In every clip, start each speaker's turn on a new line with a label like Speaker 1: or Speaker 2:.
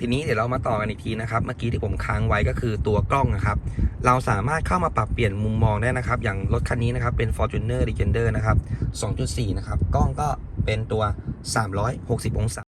Speaker 1: ทีนี้เดี๋ยวเรามาต่อกันอีกทีนะครับ เมื่อกี้ที่ผมค้างไว้ก็คือตัวกล้องนะครับ เราสามารถเข้ามาปรับเปลี่ยนมุมมองได้นะครับ อย่างรถคันนี้นะครับเป็น Fortuner Legender นะครับ 2.4 นะครับ กล้องก็เป็นตัว 360 องศา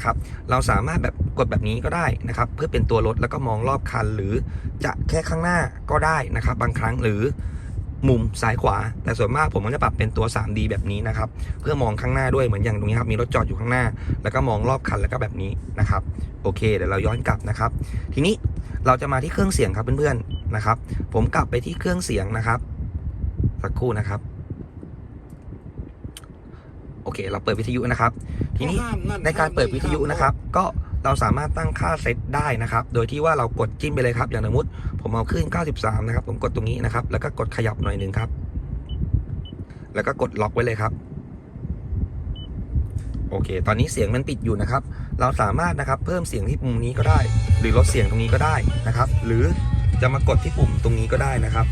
Speaker 1: นะครับ เราสามารถแบบกดแบบนี้ก็ได้นะครับ เพื่อเป็นตัวรถแล้วก็มองรอบคัน หรือจะแค่ข้างหน้าก็ได้นะครับ บางครั้งหรือมุมซ้ายขวา แต่ส่วนมากผมก็จะปรับเป็นตัว 3D แบบนี้นะครับ เพื่อมองข้างหน้าด้วยเหมือนอย่างตรงนี้ครับ มีรถจอดอยู่ข้างหน้า แล้วก็มองรอบคันแล้วก็แบบนี้นะครับ โอเค เดี๋ยวเราย้อนกลับนะครับ ทีนี้เราจะมาที่เครื่องเสียงครับเพื่อนๆนะครับ ผมกลับไปที่เครื่องเสียงนะครับ สักครู่นะครับ เค เราเปิดวิทยุนะครับ ทีนี้ในการเปิดวิทยุนะครับ ก็เราสามารถตั้งค่าเซตได้นะครับ โดยที่ว่าเรากดจิ้มไปเลยครับ อย่างสมมติผมเอาขึ้น 93 นะครับ ผมกดตรงนี้นะครับ แล้วก็กดขยับหน่อยหนึ่งครับ แล้วก็กดล็อกไว้เลยครับ โอเค ตอนนี้เสียงมันปิดอยู่นะครับ เราสามารถนะครับเพิ่มเสียงที่มุมนี้ก็ได้ หรือลดเสียงตรงนี้ก็ได้นะครับ หรือจะมากดที่ปุ่มตรงนี้ก็ได้นะครับ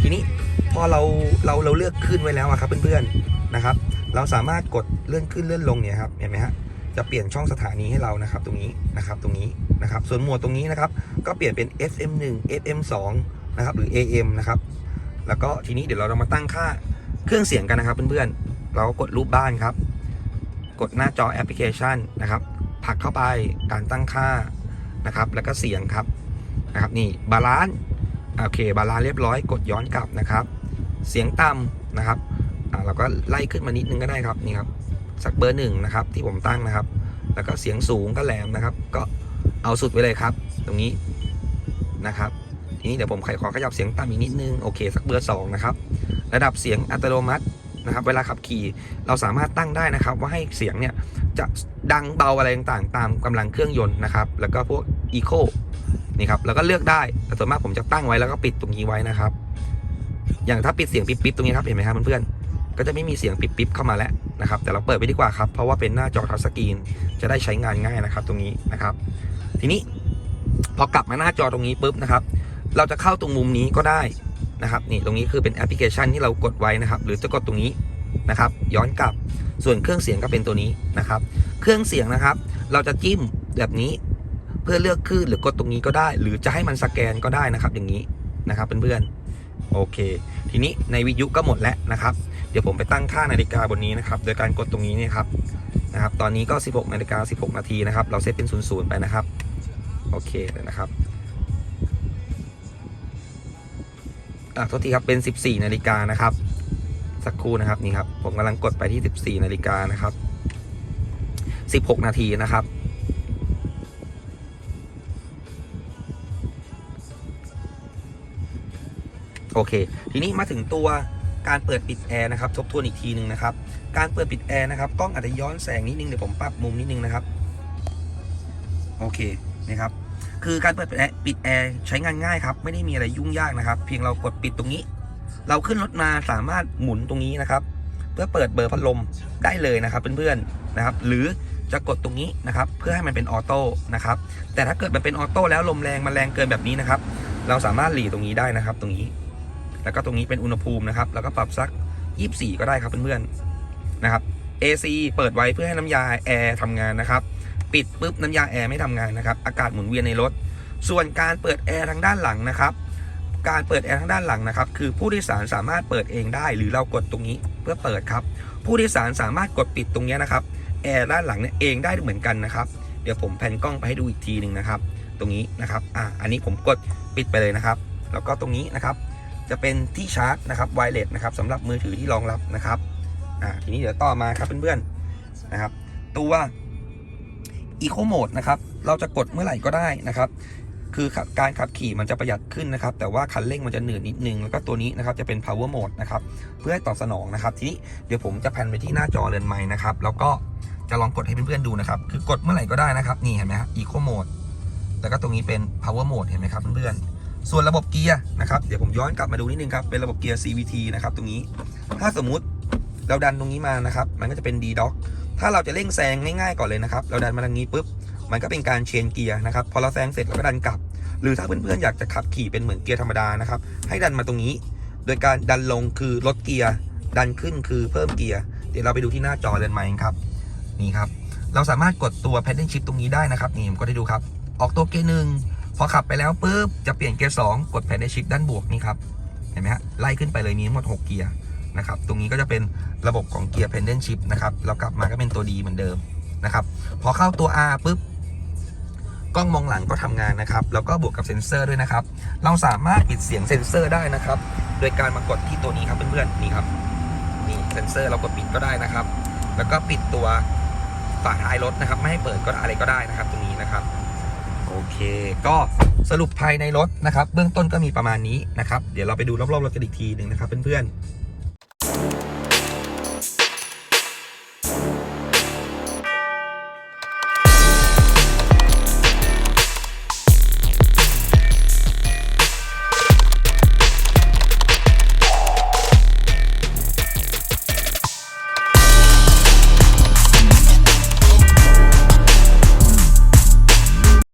Speaker 1: ทีนี้พอเราเราเราเลือกขึ้นไว้แล้วอะครับเพื่อนๆนะครับ เราสามารถกดเลื่อนขึ้นเลื่อนลงเนี่ยครับเห็นไหมฮะจะเปลี่ยนช่องสถานีให้เรานะครับตรงนี้นะครับตรงนี้นะครับ ส่วนหมวดตรงนี้นะครับ ก็เปลี่ยนเป็น FM 1 FM 2นะครับหรือ AM นะครับแล้วก็ทีนี้เดี๋ยวเรามาตั้งค่าเครื่องเสียงกันนะครับเพื่อนๆ เราก็กดรูปบ้านครับ กดหน้าจอแอปพลิเคชันนะครับผลักเข้าไปการตั้งค่านะครับ แล้วก็เสียงครับนะครับนี่บาลานซ์โอเคบาลานซ์เรียบร้อย กดย้อนกลับนะครับ เสียงต่ำนะครับ เราก็ไล่ขึ้นมานิดนึงก็ได้ครับนี่ครับสักเบอร์หนึ่งนะครับที่ผมตั้งนะครับ แล้วก็เสียงสูงก็แหลมนะครับ ก็เอาสุดไปเลยครับ ตรงนี้นะครับทีนี้เดี๋ยวผมขอขยับเสียงต่ำอีกนิดนึงโอเคสักเบอร์สองนะครับระดับเสียงอัตโนมัตินะครับ เวลาขับขี่เราสามารถตั้งได้นะครับ ว่าให้เสียงเนี่ยจะดังเบาอะไรต่างๆ ตามกำลังเครื่องยนต์นะครับ แล้วก็พวกอีโคนี่ครับแล้วก็เลือกได้แต่ส่วนมากผมจะตั้งไว้แล้วก็ปิดตรงนี้ไว้นะครับ อย่างถ้าปิดเสียงปิ๊บๆตรงนี้ครับเห็นไหมครับเพื่อนๆ ก็จะไม่มีเสียงปิ๊บๆเข้ามาแล้วนะครับ แต่เราเปิดไปดีกว่าครับ เพราะว่าเป็นหน้าจอทัชสกรีนจะได้ใช้งานง่ายนะครับ ตรงนี้นะครับ ทีนี้พอกลับมาหน้าจอตรงนี้ปุ๊บนะครับ เราจะเข้าตรงมุมนี้ก็ได้นะครับ นี่ตรงนี้คือเป็นแอปพลิเคชันที่เรากดไว้นะครับ หรือจะกดตรงนี้นะครับ ย้อนกลับส่วนเครื่องเสียงก็เป็นตัวนี้นะครับ เครื่องเสียงนะครับ เราจะจิ้มแบบนี้เพื่อเลือกคลื่นหรือกดตรงนี้ก็ได้ หรือจะให้มันสแกนก็ได้นะครับ อย่างนี้นะครับเพื่อนๆโอเค ทีนี้ในวิทยุก็หมดแล้วนะครับ เดี๋ยวผมไปตั้งค่านาฬิกาบนนี้นะครับโดยการกดตรงนี้นี่ครับนะครับ ตอนนี้ก็ 16นาฬิกา16 นาทีนะครับ เราเซตเป็น 00 ไปนะครับ โอเคเลยนะครับอะโทษทีครับเป็น 14นาฬิกานะครับ สักครู่นะครับนี่ครับ ผมกำลังกดไปที่ 14นาฬิกานะครับ 16 นาทีนะครับโอเค ทีนี้มาถึงตัว การเปิดปิดแอร์นะครับทบทวนอีกทีหนึ่งนะครับ การเปิดปิดแอร์นะครับกล้องอาจจะย้อนแสงนิดนึงเดี๋ยวผมปรับมุมนิดนึงนะครับ โอเคนะครับ คือการเปิดปิดแอร์ปิดแอร์ใช้งานง่ายครับ ไม่ได้มีอะไรยุ่งยากนะครับ เพียงเรากดปิดตรงนี้ เราขึ้นรถมาสามารถหมุนตรงนี้นะครับ เพื่อเปิดเบอร์พัดลมได้เลยนะครับเพื่อนๆนะครับ หรือจะกดตรงนี้นะครับ เพื่อให้มันเป็นออโต้นะครับ แต่ถ้าเกิดมันเป็นออโต้แล้วลมแรงมันแรงเกินแบบนี้นะครับ เราสามารถหลีตรงนี้ได้นะครับ ตรงนี้ แล้วก็ตรงนี้เป็นอุณหภูมินะครับ แล้วก็ปรับสัก 24 ก็ได้ครับเพื่อนๆนะครับ AC เปิดไว้เพื่อให้น้ำยาแอร์ทำงานนะครับ ปิดปุ๊บน้ำยาแอร์ไม่ทำงานนะครับ อากาศหมุนเวียนในรถ ส่วนการเปิดแอร์ทางด้านหลังนะครับ การเปิดแอร์ทางด้านหลังนะครับ คือผู้โดยสารสามารถเปิดเองได้ หรือเรากดตรงนี้เพื่อเปิดครับ ผู้โดยสารสามารถกดปิดตรงนี้นะครับ แอร์ด้านหลังเนี่ยเองได้เหมือนกันนะครับ เดี๋ยวผมแผ่นกล้องไปให้ดูอีกทีหนึ่งนะครับ ตรงนี้นะครับ อ่า อันนี้ผมกดปิดไปเลยนะครับ แล้วก็ตรงนี้นะครับ จะเป็นที่ชาร์จนะครับไวเลสนะครับสำหรับมือถือที่รองรับนะครับอ่าทีนี้เดี๋ยวต่อมาครับเพื่อนๆนะครับ ตัว Eco Mode นะครับเราจะกดเมื่อไหร่ก็ได้นะครับคือการขับขี่มันจะประหยัดขึ้นนะครับ แต่ว่าคันเร่งมันจะหนืดนิดนึง แล้วก็ตัวนี้นะครับจะเป็น power mode นะครับ เพื่อให้ตอบสนองนะครับ ทีนี้เดี๋ยวผมจะแผ่นไปที่หน้าจอเรือนไม้นะครับ แล้วก็จะลองกดให้เพื่อนๆดูนะครับ คือกดเมื่อไหร่ก็ได้นะครับ นี่เห็นไหมครับ eco mode แล้วก็ตรงนี้เป็น power mode เห็นไหมครับเพื่อนๆ ส่วนระบบเกียร์นะครับเดี๋ยวผมย้อนกลับมาดูนิดนึงครับเป็นระบบเกียร์ CVT นะครับตรงนี้ถ้าสมมุติเราดันตรงนี้มานะครับ มันก็จะเป็น D dock ถ้าเราจะเร่งแซงง่ายๆก่อนเลยนะครับ เราดันมาทางนี้ปุ๊บมันก็เป็นการเชนเกียร์นะครับพอเราแซงเสร็จเราก็ดันกลับ หรือถ้าเพื่อนๆอยากจะขับขี่เป็นเหมือนเกียร์ธรรมดานะครับให้ดันมาตรงนี้ โดยการดันลงคือลดเกียร์ดันขึ้นคือเพิ่มเกียร์เดี๋ยวเราไปดูที่หน้าจอเรือนไม้ครับนี่ครับเราสามารถกดตัว paddle shift ตรงนี้ได้นะครับนี่ผมก็ได้ดูครับ ออกตัวเกียร์หนึ่ง พอขับไปแล้วปุ๊บจะเปลี่ยนเกียร์สองกด paddle shift ด้านบวกนี่ครับเห็นไหมฮะไล่ขึ้นไปเลยมีทั้งหมด 6 เกียร์นะครับตรงนี้ก็จะเป็นระบบของเกียร์ paddle shift นะครับแล้วกลับมาก็เป็นตัวดีเหมือนเดิมนะครับพอเข้าตัว R ปุ๊บกล้องมองหลังก็ทำงานนะครับ แล้วก็บวกกับเซ็นเซอร์ด้วยนะครับ เราสามารถปิดเสียงเซ็นเซอร์ได้นะครับ โดยการมากดที่ตัวนี้ครับเพื่อนๆนี่ครับนี่เซ็นเซอร์เรากดปิดก็ได้นะครับ แล้วก็ปิดตัวฝาท้ายรถนะครับ ไม่ให้เปิดก็อะไรก็ได้นะครับ ตรงนี้นะครับ เค ก็สรุปภายในรถนะครับ เบื้องต้นก็มีประมาณนี้นะครับ เดี๋ยวเราไปดูรอบๆรถกันอีกทีหนึ่งนะครับเพื่อนๆ